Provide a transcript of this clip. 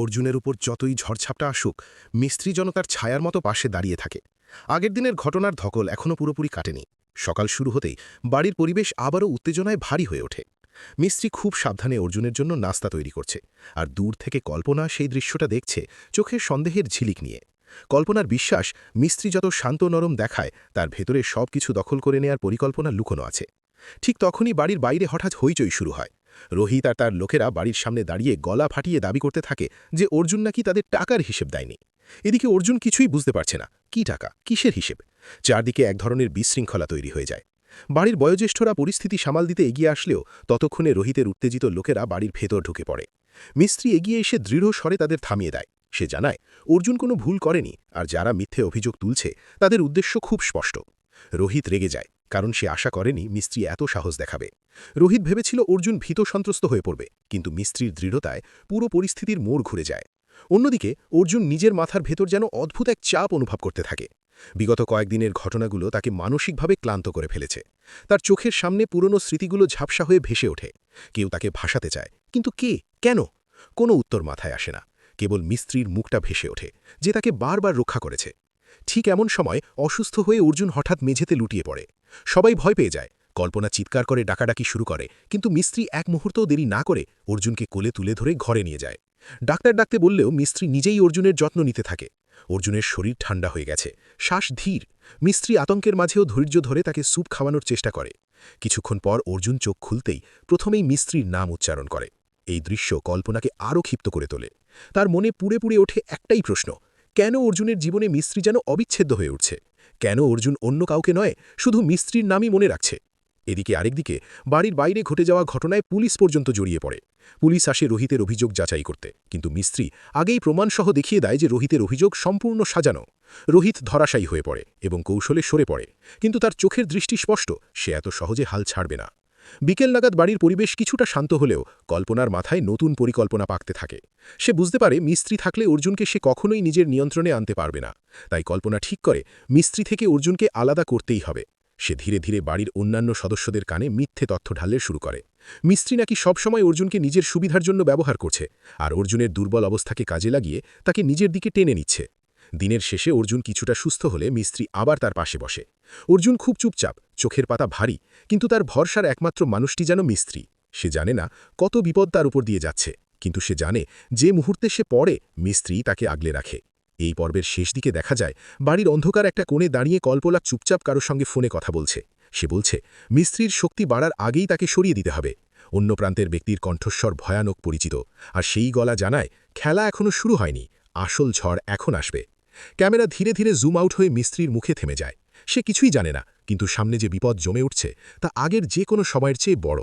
অর্জুনের উপর যতই ঝড়ঝাপটা আসুক, মিস্ত্রি যেন তার ছায়ার মতো পাশে দাঁড়িয়ে থাকে। আগের দিনের ঘটনার ধকল এখনও পুরোপুরি কাটেনি। সকাল শুরু হতেই বাড়ির পরিবেশ আবারও উত্তেজনায় ভারী হয়ে ওঠে। মিস্ত্রি খুব সাবধানে অর্জুনের জন্য নাস্তা তৈরি করছে, আর দূর থেকে কল্পনা সেই দৃশ্যটা দেখছে চোখের সন্দেহের ঝিলিক নিয়ে। কল্পনার বিশ্বাস, মিস্ত্রি যত শান্ত নরম দেখায়, তার ভেতরে সব কিছু দখল করে নেয়ার পরিকল্পনা লুকোনো আছে। ঠিক তখনই বাড়ির বাইরে হঠাৎ হইচই শুরু হয়। রোহিত আর তার লোকেরা বাড়ির সামনে দাঁড়িয়ে গলা ফাটিয়ে দাবি করতে থাকে যে অর্জুন নাকি তাদের টাকার হিসেব দেয়নি। এদিকে অর্জুন কিছুই বুঝতে পারছে না। কি টাকা? কিসের হিসেব? চারদিকে এক ধরনের বিশৃঙ্খলা তৈরি হয়ে যায়। বাড়ির বয়োজ্যেষ্ঠরা পরিস্থিতি সামাল দিতে এগিয়ে আসলেও ততক্ষণে রোহিতের উত্তেজিত লোকেরা বাড়ির ভেতর ঢুকে পড়ে। মিস্ত্রি এগিয়ে এসে দৃঢ় স্বরে তাদের থামিয়ে দেয়। সে জানায়, অর্জুন কোনো ভুল করেনি, আর যারা মিথ্যে অভিযোগ তুলছে, তাদের উদ্দেশ্য খুব স্পষ্ট রোহিত রেগে যায়। কারণ সে আশা করেনি মিস্ত্রি এত সাহস দেখাবে। রোহিত ভেবেছিল অর্জুন ভীত সন্ত্রস্ত হয়ে পড়বে, কিন্তু মিস্ত্রির দৃঢ়তায় পুরো পরিস্থিতির মোড় ঘুরে যায়। অন্যদিকে, অর্জুন নিজের মাথার ভেতর যেন অদ্ভুত এক চাপ অনুভব করতে থাকে। বিগত কয়েকদিনের ঘটনাগুলো তাকে মানসিকভাবে ক্লান্ত করে ফেলেছে। তার চোখের সামনে পুরনো স্মৃতিগুলো ঝাপসা হয়ে ভেসে ওঠে। কেউ তাকে ভাসাতে চায়, কিন্তু কে? কেন? কোনো উত্তর মাথায় আসে না। কেবল মিস্ত্রির মুখটা ভেসে ওঠে, যে তাকে বারবার রক্ষা করেছে। ঠিক এমন সময় অসুস্থ হয়ে অর্জুন হঠাৎ মেঝেতে লুটিয়ে পড়ে। সবাই ভয় পেয়ে যায়। কল্পনা চিৎকার করে ডাকাডাকি শুরু করে, কিন্তু মিস্ত্রি এক মুহূর্তও দেরি না করে অর্জুনকে কোলে তুলে ধরে ঘরে নিয়ে যায়। ডাক্তার ডাকতে বললেও মিস্ত্রি নিজেই অর্জুনের যত্ন নিতে থাকে। অর্জুনের শরীর ঠান্ডা হয়ে গেছে, শ্বাস ধীর। মিস্ত্রি আতঙ্কের মাঝেও ধৈর্য ধরে তাকে স্যুপ খাওয়ানোর চেষ্টা করে। কিছুক্ষণ পর অর্জুন চোখ খুলতেই প্রথমেই মিস্ত্রির নাম উচ্চারণ করে। এই দৃশ্য কল্পনাকে আরও ক্ষিপ্ত করে তোলে। তার মনে পুড়ে পুড়ে ওঠে একটাই প্রশ্ন, কেন অর্জুনের জীবনে মিস্ত্রি যেন অবিচ্ছেদ্য হয়ে উঠছে? কেন অর্জুন অন্য কাউকে নয়, শুধু মিস্ত্রির নামই মনে রাখছে। এদিকে আরেকদিকে বাড়ির বাইরে ঘটে যাওয়া ঘটনায় পুলিশ পর্যন্ত জড়িয়ে পড়ে। পুলিশ আসে রোহিতের অভিযোগ যাচাই করতে, কিন্তু মিস্ত্রি আগেই প্রমাণসহ দেখিয়ে দেয় যে রোহিতের অভিযোগ সম্পূর্ণ সাজানো। রোহিত ধরাশায়ী হয়ে পড়ে এবং কৌশলে সরে পড়ে, কিন্তু তার চোখের দৃষ্টি স্পষ্ট, সে এত সহজে হাল ছাড়বে না। বিকেল নাগাদ বাড়ির পরিবেশ কিছুটা শান্ত হলেও কল্পনার মাথায় নতুন পরিকল্পনা পাকতে থাকে। সে বুঝতে পারে মিস্ত্রি থাকলে অর্জুনকে সে কখনোই নিজের নিয়ন্ত্রণে আনতে পারবে না। তাই কল্পনা ঠিক করে মিস্ত্রি থেকে অর্জুনকে আলাদা করতেই হবে। সে ধীরে ধীরে বাড়ির অন্যান্য সদস্যদের কানে মিথ্যে তথ্য ঢাললে শুরু করে। মিস্ত্রি নাকি সবসময় অর্জুনকে নিজের সুবিধার জন্য ব্যবহার করছে আর অর্জুনের দুর্বল অবস্থাকে কাজে লাগিয়ে তাকে নিজের দিকে টেনে নিচ্ছে। দিনের শেষে অর্জুন কিছুটা সুস্থ হলে মিস্ত্রি আবার তার পাশে বসে। অর্জুন খুব চুপচাপ, চোখের পাতা ভারী, কিন্তু তার ভরসার একমাত্র মানুষটি যেন মিস্ত্রি। সে জানে না কত বিপদ তার উপর দিয়ে যাচ্ছে, কিন্তু সে জানে যে মুহূর্তে সে পড়ে, মিস্ত্রি তাকে আগলে রাখে। এই পর্বের শেষ দিকে দেখা যায়, বাড়ির অন্ধকার একটা কোণে দাঁড়িয়ে কল্পলাক চুপচাপ কারোর সঙ্গে ফোনে কথা বলছে। সে বলছে, মিস্ত্রির শক্তি বাড়ার আগেই তাকে সরিয়ে দিতে হবে। অন্য প্রান্তের ব্যক্তির কণ্ঠস্বর ভয়ানক পরিচিত, আর সেই গলা জানায়, খেলা এখনও শুরু হয়নি, আসল ঝড় এখন আসবে। ক্যামেরা ধীরে ধীরে জুম আউট হয়ে মিস্ত্রির মুখে থেমে যায়। সে কিছুই জানে না, কিন্তু সামনে যে বিপদ জমে উঠছে, তা আগের যে কোনো সময়ের চেয়ে বড়।